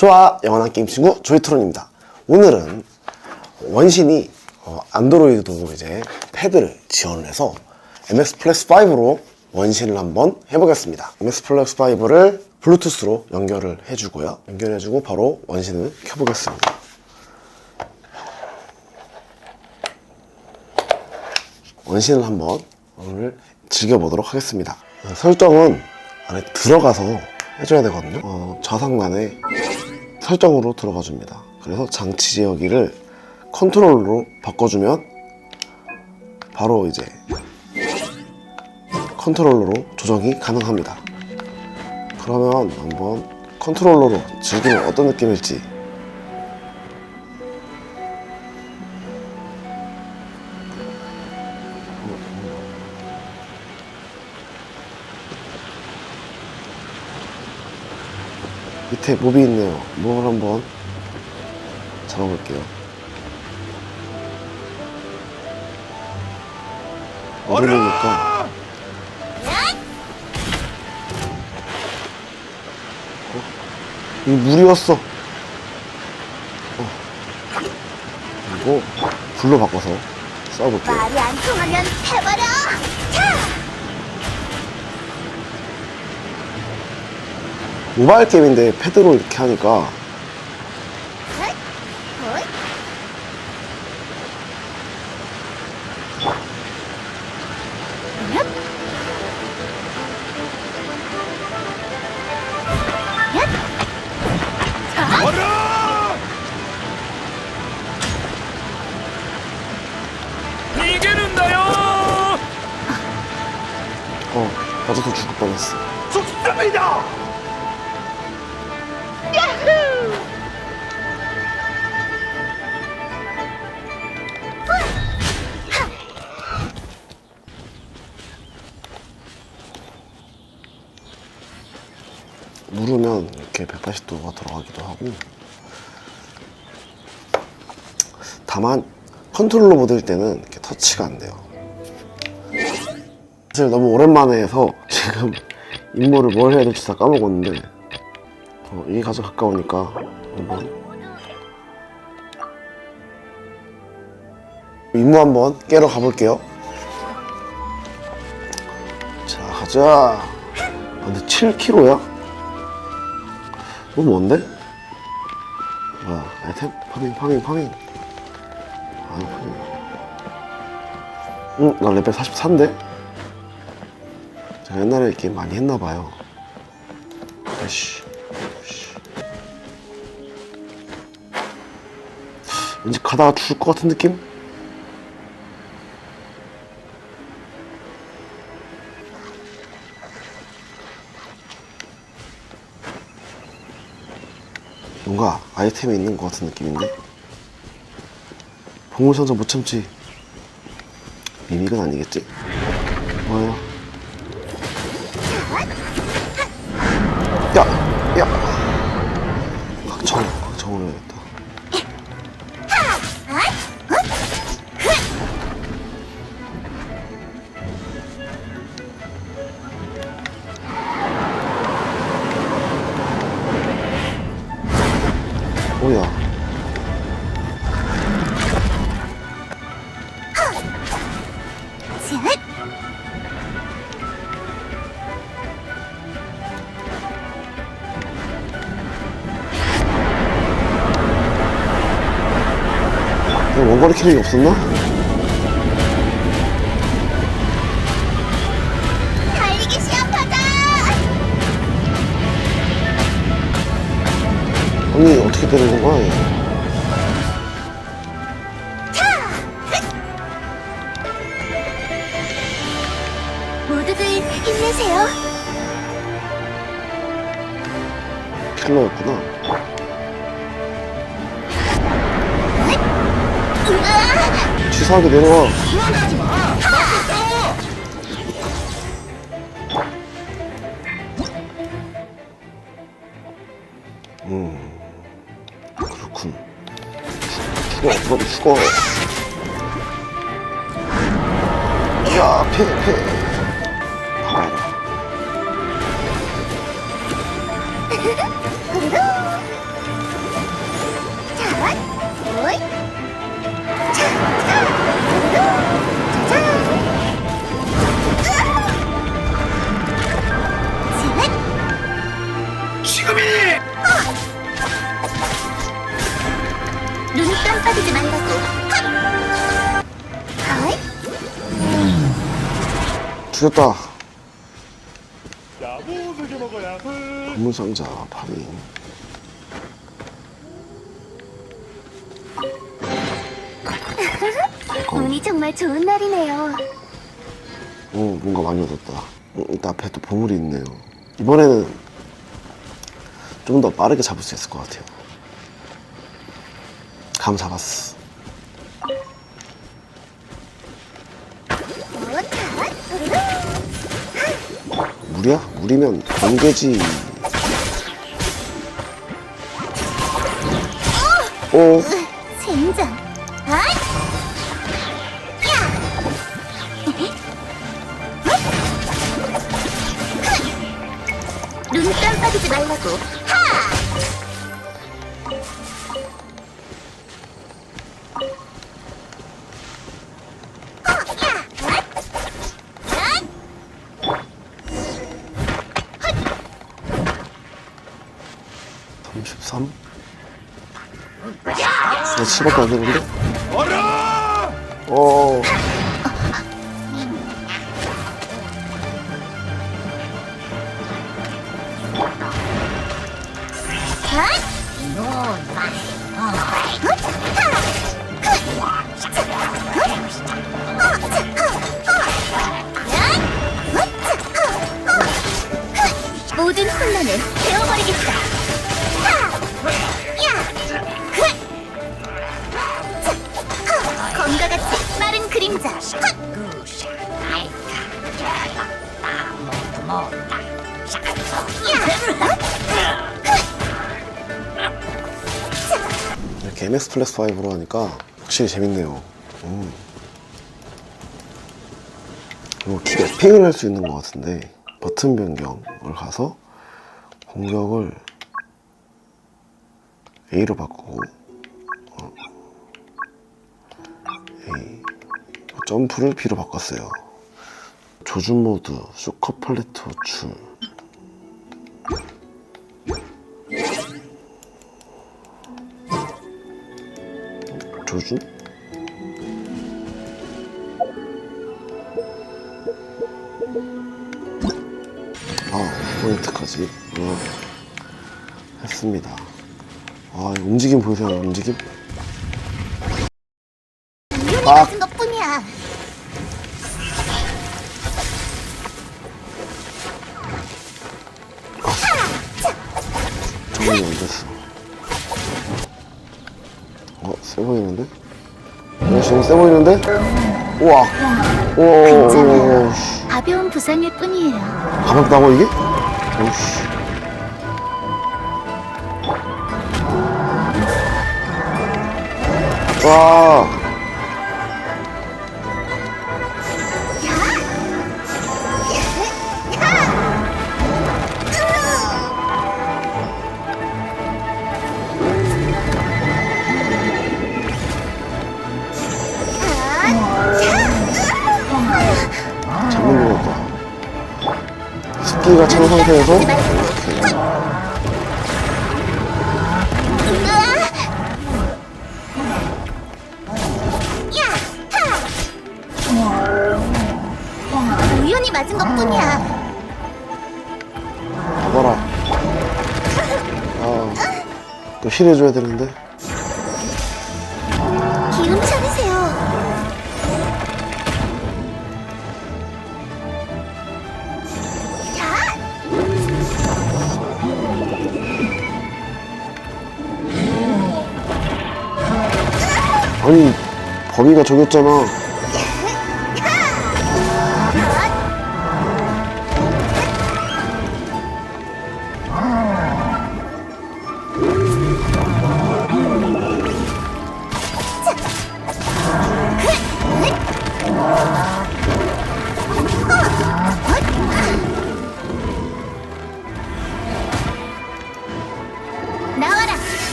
좋아 영원한 게임 친구 조이트론입니다. 오늘은 원신이 어, 안드로이드도 이제 패드를 지원을 해서 MX 플렉스 5로 원신을 한번 해보겠습니다. MX 플렉스 5를 블루투스로 연결을 해주고요. 연결해주고 바로 원신을 켜보겠습니다. 원신을 한번 오늘 즐겨보도록 하겠습니다. 어, 설정은 안에 들어가서 해줘야 되거든요. 어, 좌상단에 설정으로 들어가 줍니다. 그래서 장치 제어기를 컨트롤로 바꿔주면 바로 이제 컨트롤러로 조정이 가능합니다. 그러면 한번 컨트롤러로 즐기면 어떤 느낌일지 밑에 몹이 있네요. 몹을 한번 잡아볼게요. 어디니까 어? 이 물이었어. 어. 그리고 불로 바꿔서 쏴볼게요. 말이 안 통하면 해버려! 모바일 게임인데 패드로 이렇게 하니까! 어 맞아서 죽을 뻔했어. 죽습니다! 누르면 이렇게 180도가 들어가기도 하고. 다만 컨트롤러 모드일 때는 이렇게 터치가 안 돼요. 사실 너무 오랜만에 해서 지금 임무를 뭘 해야 될지 다 까먹었는데 어, 이게 가장 가까우니까 한번. 임무 한번 깨러 가볼게요. 자 가자. 아, 근데 7kg야? 너무 먼데? 뭐야 아이템? 파밍 파밍 파밍 아 파밍 응? 나 레벨 44인데? 제가 옛날에 이 게임 많이 했나봐요 아이씨. 왠지 가다가 죽을 것 같은 느낌? 뭔가 아이템이 있는 것 같은 느낌인데? 보물상자 못 참지 미믹은 아니겠지? 뭐예요? 야! 야! 각청을 해야 셋! 원거리 캐릭이 없었나? 달리기 시합하자! 아니 어떻게 되는 거야 킬러였구나 으아! 치사하게 내려와 음 그렇군 죽어 죽어 죽어 야 패, 패. 빠지지 말라고. 하! 하이! 죽였다. 야무지게 먹어야 해. 건물상자 파리. 운이 정말 좋은 날이네요. 어, 뭔가 많이 얻었다. 어, 일단 앞에 또 보물이 있네요. 이번에는 좀 더 빠르게 잡을 수 있을 것 같아요. 감 잡았어. 물이야? 물이면 번개지. 오, 젠장. 하이! 야! 눈 깜빡이지 말라고. 33? 나 7밖에 안 되는데? 어라! 어. MS 플래스 5로 하니까 확실히 재밌네요. 음. 이거 키 매핑을 할 수 있는 것 같은데 버튼 변경을 가서 공격을 A로 바꾸고 어. A 점프를 B로 바꿨어요. 조준 모드, 쇼커 팔레트 호출 조준? 아, 포인트까지 어, 했습니다. 아, 이 움직임 보이세요? 움직임? 아. 세 보이는데? 어, 지금 세 보이는데? 우와. 오, 씨. 가벼운 부상일 뿐이에요. 가볍다고 이게? 오씨. 와. 습기가 찬 상태에서 이렇게. 우연히 맞은 것뿐이야. 봐봐라. 아, 또 힐해줘야 되는데. 아니, 범위가 저겼잖아.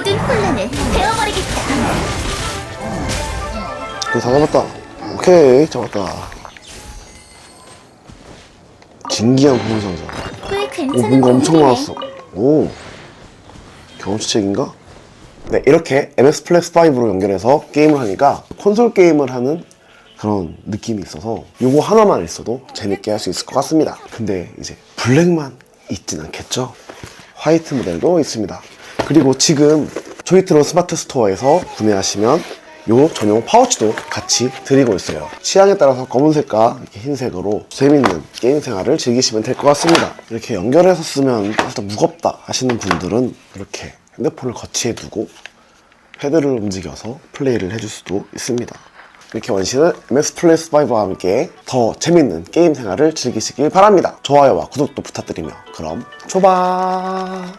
모든 혼란을 베어버리겠다. 그다 잡았다. 오케이, 잡았다. 보상자. 꽤 오, 괜찮은 뭔가 엄청. 나왔어. 오. 경험치책인가? 네, 이렇게 MS 플렉스 5로 연결해서 게임을 하니까 콘솔 게임을 하는 그런 느낌이 있어서 요거 하나만 있어도 재밌게 할 수 있을 것 같습니다. 근데 이제 블랙만 있진 않겠죠? 화이트 모델도 있습니다. 그리고 지금 조이트론 스마트 스토어에서 구매하시면 요 전용 파우치도 같이 드리고 있어요. 취향에 따라서 검은색과 이렇게 흰색으로 재밌는 게임 생활을 즐기시면 될 것 같습니다. 이렇게 연결해서 쓰면 살짝 무겁다 하시는 분들은 이렇게 핸드폰을 거치해 두고 패드를 움직여서 플레이를 해줄 수도 있습니다. 이렇게 원신은 MS 플레이스 5와 함께 더 재밌는 게임 생활을 즐기시길 바랍니다. 좋아요와 구독도 부탁드리며 그럼 초바